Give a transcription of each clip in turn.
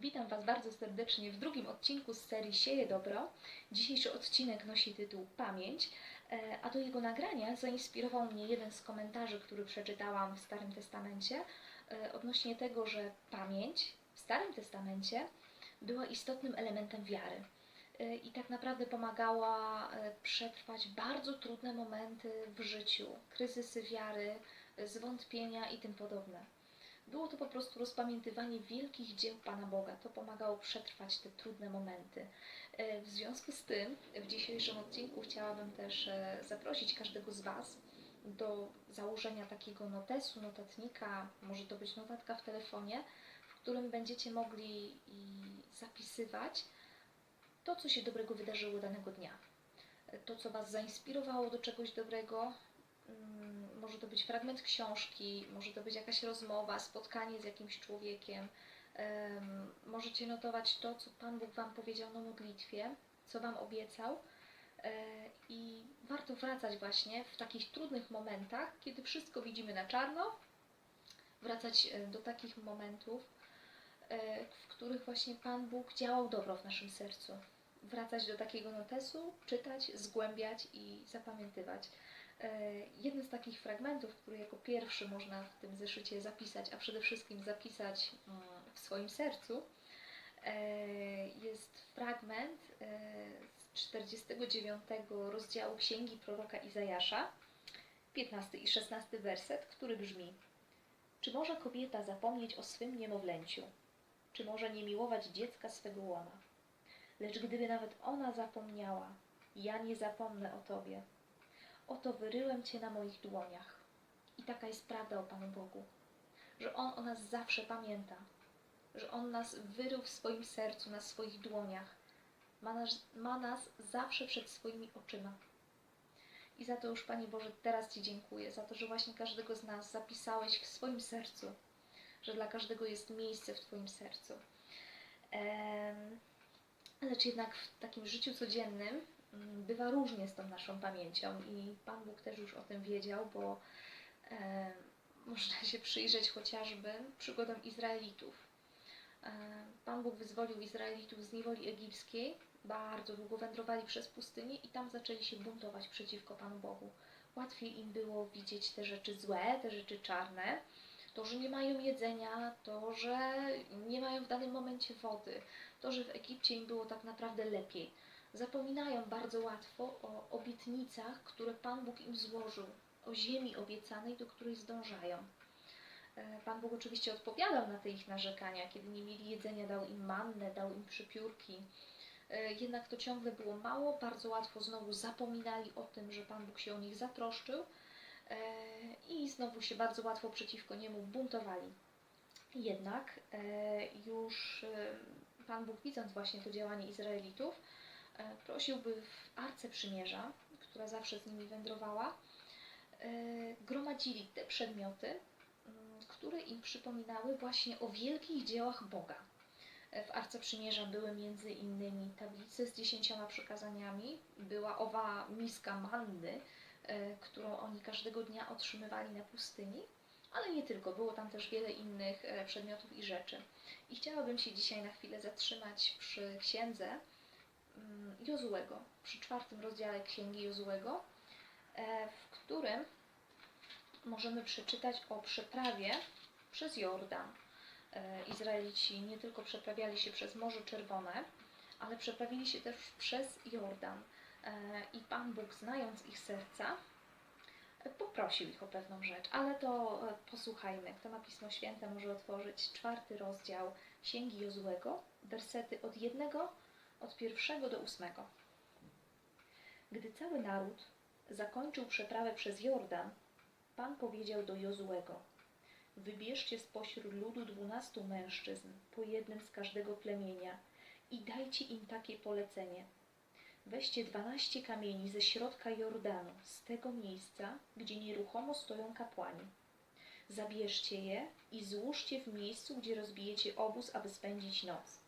Witam Was bardzo serdecznie w drugim odcinku z serii Sieje Dobro. Dzisiejszy odcinek nosi tytuł Pamięć, e, a do jego nagrania zainspirował mnie jeden z komentarzy, który przeczytałam w Starym Testamencie e, odnośnie tego, że pamięć w Starym Testamencie była istotnym elementem wiary e, i tak naprawdę pomagała przetrwać bardzo trudne momenty w życiu, kryzysy wiary, zwątpienia i tym podobne. Było to po prostu rozpamiętywanie wielkich dzieł Pana Boga. To pomagało przetrwać te trudne momenty. E, W związku z tym, w dzisiejszym odcinku chciałabym też e, zaprosić każdego z Was do założenia takiego notesu, notatnika, może to być notatka w telefonie, w którym będziecie mogli zapisywać to, co się dobrego wydarzyło danego dnia. E, To, co Was zainspirowało do czegoś dobrego, może to być fragment książki, może to być jakaś rozmowa, spotkanie z jakimś człowiekiem. Em, Możecie notować to, co Pan Bóg Wam powiedział na modlitwie, co Wam obiecał. E, I warto wracać właśnie w takich trudnych momentach, kiedy wszystko widzimy na czarno, wracać e, do takich momentów, e, w których właśnie Pan Bóg działał dobro w naszym sercu. Wracać do takiego notesu, czytać, zgłębiać i zapamiętywać. E, Jeden z takich fragmentów, który jako pierwszy można w tym zeszycie zapisać, a przede wszystkim zapisać mm, w swoim sercu, e, jest fragment e, z 49 rozdziału Księgi proroka Izajasza, 15 i 16 werset, który brzmi: Czy może kobieta zapomnieć o swym niemowlęciu? Czy może nie miłować dziecka swego łona? Lecz gdyby nawet ona zapomniała, ja nie zapomnę o Tobie. Oto wyryłem Cię na moich dłoniach. I taka jest prawda o Panu Bogu, że On o nas zawsze pamięta, że On nas wyrył w swoim sercu, na swoich dłoniach. Ma nas, ma nas zawsze przed swoimi oczyma. I za to już, Panie Boże, teraz Ci dziękuję, za to, że właśnie każdego z nas zapisałeś w swoim sercu, że dla każdego jest miejsce w Twoim sercu. Lecz jednak w takim życiu codziennym bywa różnie z tą naszą pamięcią i Pan Bóg też już o tym wiedział, bo e, można się przyjrzeć chociażby przygodom Izraelitów. E, Pan Bóg wyzwolił Izraelitów z niewoli egipskiej, bardzo długo wędrowali przez pustynię i tam zaczęli się buntować przeciwko Panu Bogu. Łatwiej im było widzieć te rzeczy złe, te rzeczy czarne, to, że nie mają jedzenia, to, że nie mają w danym momencie wody, to, że w Egipcie im było tak naprawdę lepiej. Zapominają bardzo łatwo o obietnicach, które Pan Bóg im złożył, o ziemi obiecanej, do której zdążają. E, Pan Bóg oczywiście odpowiadał na te ich narzekania. Kiedy nie mieli jedzenia, dał im mannę, dał im przypiórki. E, Jednak to ciągle było mało, bardzo łatwo znowu zapominali o tym, że Pan Bóg się o nich zatroszczył e, i znowu się bardzo łatwo przeciwko niemu buntowali. Jednak już Pan Bóg, widząc właśnie to działanie Izraelitów, e, prosił, by w Arce Przymierza, która zawsze z nimi wędrowała, e, gromadzili te przedmioty, mm, które im przypominały właśnie o wielkich dziełach Boga. E, W Arce Przymierza były między innymi tablice z dziesięcioma przykazaniami, była owa miska manny, którą oni każdego dnia otrzymywali na pustyni, ale nie tylko, było tam też wiele innych przedmiotów i rzeczy. I chciałabym się dzisiaj na chwilę zatrzymać przy księdze Jozułego, przy czwartym rozdziale księgi Jozułego, e, w którym możemy przeczytać o przeprawie przez Jordan. E, Izraelici nie tylko przeprawiali się przez Morze Czerwone, ale przeprawili się też przez Jordan. E, I Pan Bóg, znając ich serca, poprosił ich o pewną rzecz, ale to posłuchajmy. Kto ma Pismo Święte, może otworzyć czwarty rozdział Księgi Jozułego, wersety od jednego, od pierwszego do ósmego. Gdy cały naród zakończył przeprawę przez Jordan, Pan powiedział do Jozułego: Wybierzcie spośród ludu dwunastu mężczyzn, po jednym z każdego plemienia, i dajcie im takie polecenie. Weźcie dwanaście kamieni ze środka Jordanu, z tego miejsca, gdzie nieruchomo stoją kapłani. Zabierzcie je i złóżcie w miejscu, gdzie rozbijecie obóz, aby spędzić noc.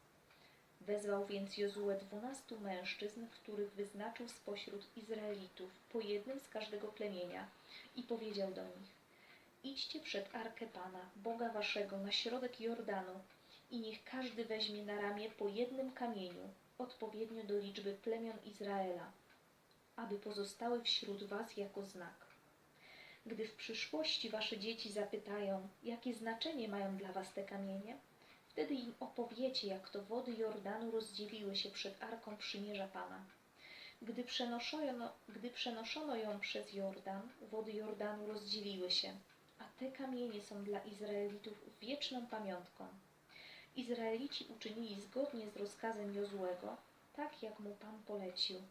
Wezwał więc Jozue dwunastu mężczyzn, których wyznaczył spośród Izraelitów, po jednym z każdego plemienia, i powiedział do nich: Idźcie przed Arkę Pana, Boga waszego, na środek Jordanu i niech każdy weźmie na ramię po jednym kamieniu, odpowiednio do liczby plemion Izraela, aby pozostały wśród was jako znak. Gdy w przyszłości wasze dzieci zapytają, jakie znaczenie mają dla was te kamienie, wtedy im opowiecie, jak to wody Jordanu rozdzieliły się przed Arką Przymierza Pana. Gdy przenoszono, gdy przenoszono ją przez Jordan, wody Jordanu rozdzieliły się, a te kamienie są dla Izraelitów wieczną pamiątką. Izraelici uczynili zgodnie z rozkazem Jozłego, tak jak mu Pan polecił.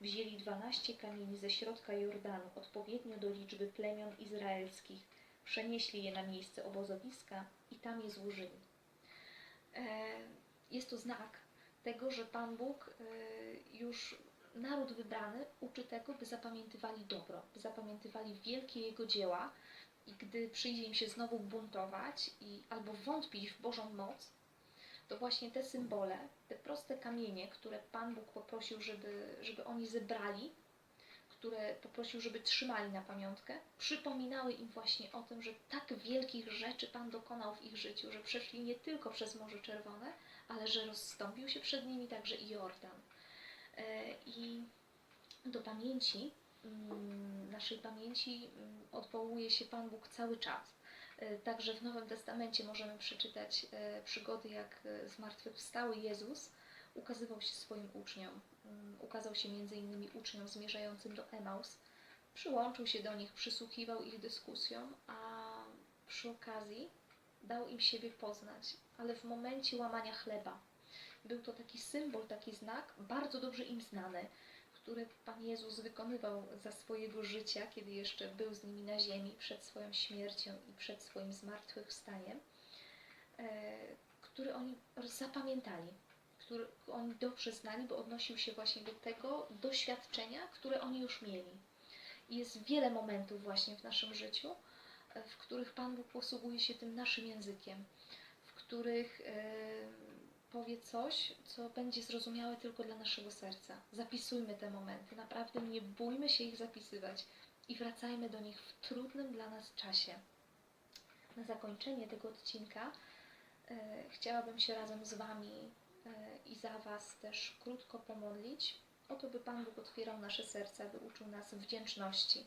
Wzięli dwanaście kamieni ze środka Jordanu, odpowiednio do liczby plemion izraelskich, przenieśli je na miejsce obozowiska i tam je złożyli. E, Jest to znak tego, że Pan Bóg e, już naród wybrany uczy tego, by zapamiętywali dobro, by zapamiętywali wielkie Jego dzieła. I gdy przyjdzie im się znowu buntować i albo wątpić w Bożą moc, to właśnie te symbole, te proste kamienie, które Pan Bóg poprosił, żeby, żeby oni zebrali, które poprosił, żeby trzymali na pamiątkę, przypominały im właśnie o tym, że tak wielkich rzeczy Pan dokonał w ich życiu, że przeszli nie tylko przez Morze Czerwone, ale że rozstąpił się przed nimi także i Jordan. E, I do pamięci, mm, naszej pamięci mm, odwołuje się Pan Bóg cały czas. E, Także w Nowym Testamencie możemy przeczytać e, przygody, jak zmartwychwstały Jezus ukazywał się swoim uczniom. Mm, Ukazał się innymi uczniom zmierzającym do Emaus. Przyłączył się do nich, przysłuchiwał ich dyskusjom, a przy okazji dał im siebie poznać, ale w momencie łamania chleba. Był to taki symbol, taki znak, bardzo dobrze im znany, który Pan Jezus wykonywał za swojego życia, kiedy jeszcze był z nimi na ziemi, przed swoją śmiercią i przed swoim zmartwychwstaniem, e, który oni zapamiętali, który oni dobrze znali, bo odnosił się właśnie do tego doświadczenia, które oni już mieli. I jest wiele momentów właśnie w naszym życiu, w których Pan Bóg posługuje się tym naszym językiem, w których e, powie coś, co będzie zrozumiałe tylko dla naszego serca. Zapisujmy te momenty, naprawdę nie bójmy się ich zapisywać i wracajmy do nich w trudnym dla nas czasie. Na zakończenie tego odcinka e, chciałabym się razem z Wami i za Was też krótko pomodlić, o to, by Pan Bóg otwierał nasze serca, by uczył nas wdzięczności.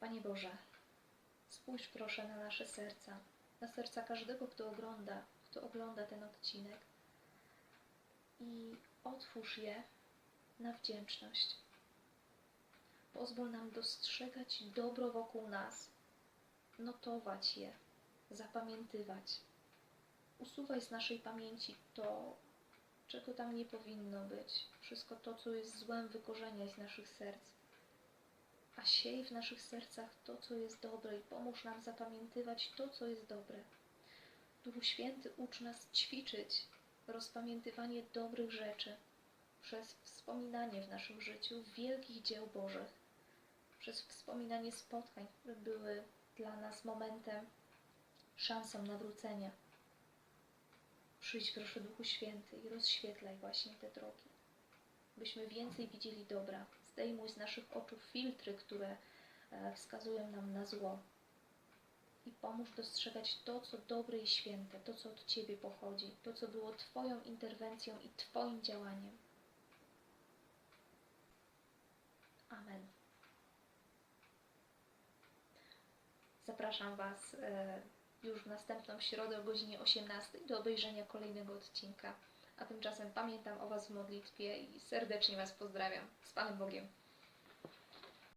Panie Boże, spójrz proszę na nasze serca, na serca każdego, kto ogląda, kto ogląda ten odcinek i otwórz je na wdzięczność. Pozwól nam dostrzegać dobro wokół nas, notować je, zapamiętywać. Usuwaj z naszej pamięci to, czego tam nie powinno być, wszystko to, co jest złem, wykorzeniaj z naszych serc. A siej w naszych sercach to, co jest dobre i pomóż nam zapamiętywać to, co jest dobre. Duchu Święty, ucz nas ćwiczyć rozpamiętywanie dobrych rzeczy przez wspominanie w naszym życiu wielkich dzieł Bożych, przez wspominanie spotkań, które były dla nas momentem, szansą nawrócenia. Przyjdź proszę Duchu Święty i rozświetlaj właśnie te drogi, byśmy więcej widzieli dobra. Zdejmuj z naszych oczu filtry, które e, wskazują nam na zło, i pomóż dostrzegać to, co dobre i święte, to, co od Ciebie pochodzi, to, co było Twoją interwencją i Twoim działaniem. Amen. Zapraszam Was e, już w następną środę o godzinie 18 do obejrzenia kolejnego odcinka. A tymczasem pamiętam o Was w modlitwie i serdecznie Was pozdrawiam. Z Panem Bogiem.